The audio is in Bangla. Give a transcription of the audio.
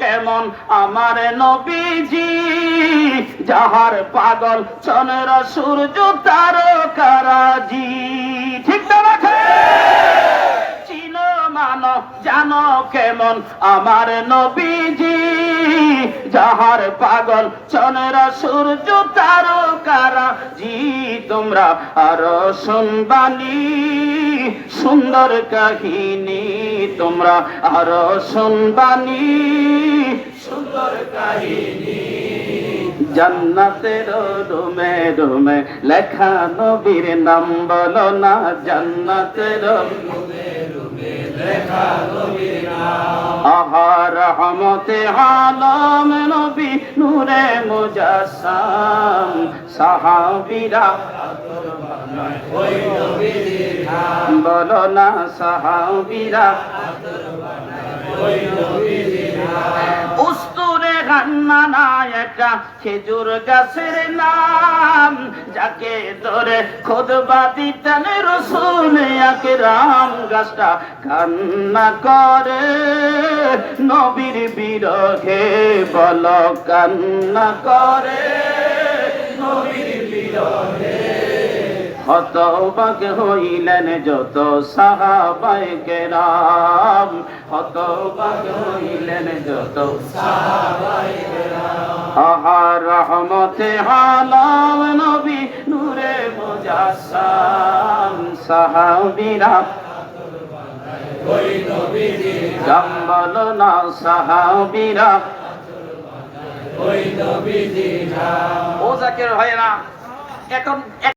কেমন আমার নবীজি? যাহার পাগল চন্দ্র, সূর্য, তারকারাজি। ঠিক তো রাখে চিনো মানো, জানো কেমন আমার নবীজি? যাহার পাগল চন্দ্র, সূর্য তারকারা জি তোমরা আরও শুনবানি, সুন্দর কাহিনী। তোমরা আরও শুনবানি। সুন্দর কাহিনী। জান্নাতের রুমে রুমে লেখা নবীর নাম বলো না জান্নাতের আহার রহমতে আলম নবী নূরে মুজাসসাম সাহাবীরা বলো না সাহাবীরা উস্তুরে গান্না না একটা খেজুর গাছের নাম, যাকে ধরে খোদবা দিতেন রসুল রাম গাছটা কান্না করে, নবীর বিরহে বল কান্না করে। হতবাক হইলেন যত সাহাবাই কেরাম। হতবাক হইলেন যত আহার রহমতে হালাম নবী নূরে মুজাসসাম। সাহাবীরা জম্বল না সাহাবীরা ও জাকির ভাইরা এখন